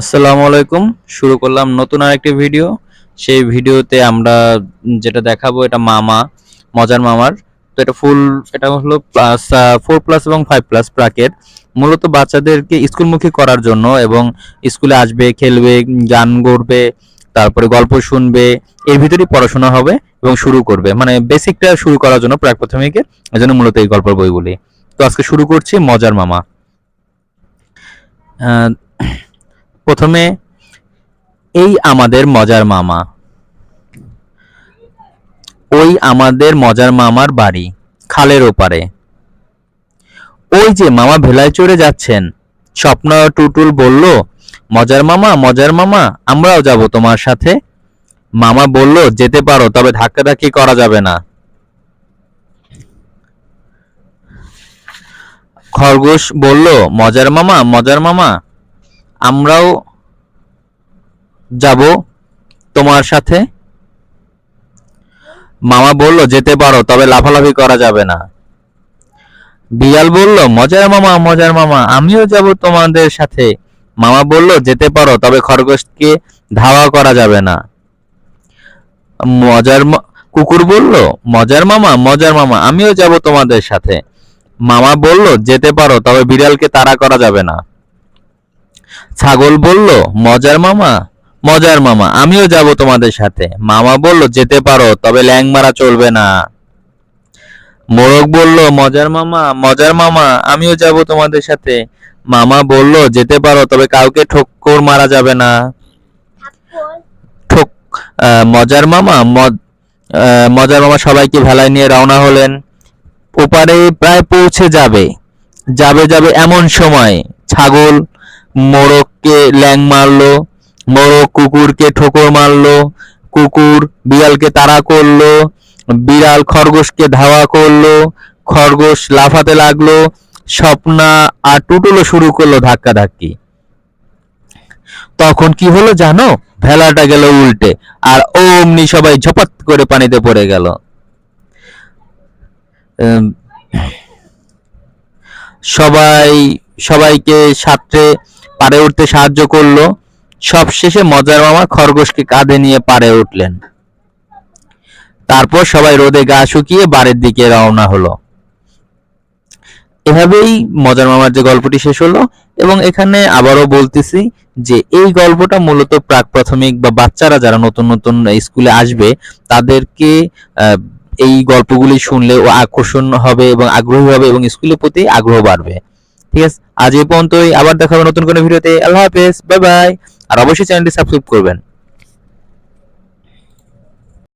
আসসালামু আলাইকুম। শুরু করলাম নতুন আরেকটি ভিডিও। সেই ভিডিওতে আমরা যেটা দেখাবো, এটা মামা, মজার মামার। তো এটা ফুল এটা হলো প্লাস ফোর প্লাস এবং ফাইভ প্লাস প্রাকের মূলত বাচ্চাদেরকে স্কুলমুখী করার জন্য এবং স্কুলে আসবে, খেলবে, গান করবে তারপরে গল্প শুনবে, এর ভিতরেই পড়াশোনা হবে এবং শুরু করবে। মানে বেসিকটা শুরু করার জন্য প্রাক প্রাথমিকের এজন্য মূলত এই গল্পের বইগুলি। তো আজকে শুরু করছি মজার মামা। প্রথমে, এই আমাদের মজার মামা। ওই আমাদের মজার মামার বাড়ি, খালের ওপারে। ওই যে মামা ভেলায় চড়ে যাচ্ছেন। স্বপ্ন টুটুল বলল, মজার মামা মজার মামা, আমরাও যাব তোমার সাথে। মামা বলল, যেতে পারো, তবে ধাক্কাধাক্কি করা যাবে না। খরগোশ বলল, মজার মামা মজার মামা। আমরাও যাব তোমার সাথে। মামা বলল, যেতে পারো, তবে লাফালাফি করা যাবে না। বিড়াল বলল, মজার মামা মজার মামা, আমিও যাব তোমাদের সাথে। মামা বলল, যেতে পারো, তবে খরগোশকে ধাওয়া করা যাবে না। মজার কুকুর বলল, মজার মামা মজার মামা, আমিও যাব তোমাদের সাথে। মামা বলল, যেতে পারো, তবে বিড়ালকে তাড়া করা যাবে না। ছাগল বলল, মজার মামা মজার মামা, আমিও যাব তোমাদের সাথে। মামা বলল, যেতে পারো, তবে ল্যাং মারা চলবে না। মোরগ বলল, মজার মামা মজার মামা, আমিও যাব তোমাদের সাথে। মামা বলল, যেতে পারো, তবে কাউকে ঠক্কর মারা যাবে না। ঠক মজার মামা মজার মামা সবাইকে ভেলায় নিয়ে রওনা হলেন। ওপারে প্রায় পৌঁছে যাবে। যাবে যাবে এমন সময়, ছাগল মোরগকে ল্যাং মারলো মোরগ কুকুরকে ঠোকর মারলো, কুকুর বিড়ালকে তাড়া করল, বিড়াল খরগোশকে ধাওয়া করল, খরগোশ লাফাতে লাগল, স্বপ্না আর টুটুলো শুরু করল ধাক্কা ধাক্কি তখন কি হলো জানো? ভেলাটা গেল উল্টে আর অমনি সবাই ঝপাত করে পানিতে পড়ে গেল। সবাই, সবাইকে সাঁতরে পারে উঠতে সাহায্য করল। সবশেষে মজার মামা খরগোশকে কাঁধে নিয়ে পারে উঠলেন। তারপর সবাই রোদে গা শুকিয়ে বাড়ির দিকে রওনা হলো। এভাবেই মজার মামার যে গল্পটি শেষ হলো এবং এখানে আবারও বলতেছি যে এই গল্পটা মূলত প্রাক প্রাথমিক বা বাচ্চারা যারা নতুন নতুন স্কুলে আসবে তাদেরকে এই গল্পগুলি শুনলে ও আকর্ষণ হবে এবং আগ্রহী হবে এবং স্কুলের প্রতি আগ্রহ বাড়বে। ঠিক আছে? আজ এই পর্যন্তই, আবার দেখা হবে নতুন কোনো ভিডিওতে। আল্লাহ হাফেজ, বাই বাই। আর অবশ্যই চ্যানেলটি সাবস্ক্রাইব করবেন।